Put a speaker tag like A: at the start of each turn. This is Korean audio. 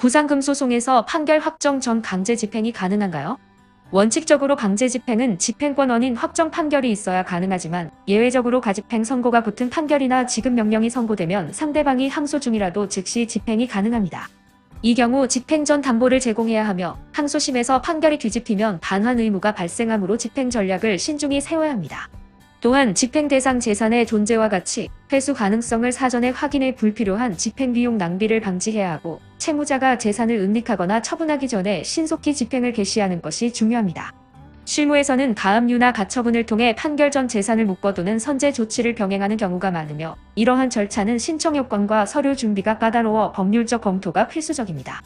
A: 부상금 소송에서 판결 확정 전 강제 집행이 가능한가요? 원칙적으로 강제 집행은 집행권 원인 확정 판결이 있어야 가능하지만 예외적으로 가집행 선고가 붙은 판결이나 지급 명령이 선고되면 상대방이 항소 중이라도 즉시 집행이 가능합니다. 이 경우 집행 전 담보를 제공해야 하며 항소심에서 판결이 뒤집히면 반환 의무가 발생하므로 집행 전략을 신중히 세워야 합니다. 또한 집행 대상 재산의 존재와 가치, 회수 가능성을 사전에 확인해 불필요한 집행 비용 낭비를 방지해야 하고 채무자가 재산을 은닉하거나 처분하기 전에 신속히 집행을 개시하는 것이 중요합니다. 실무에서는 가압류나 가처분을 통해 판결 전 재산을 묶어두는 선제 조치를 병행하는 경우가 많으며 이러한 절차는 신청 요건과 서류 준비가 까다로워 법률적 검토가 필수적입니다.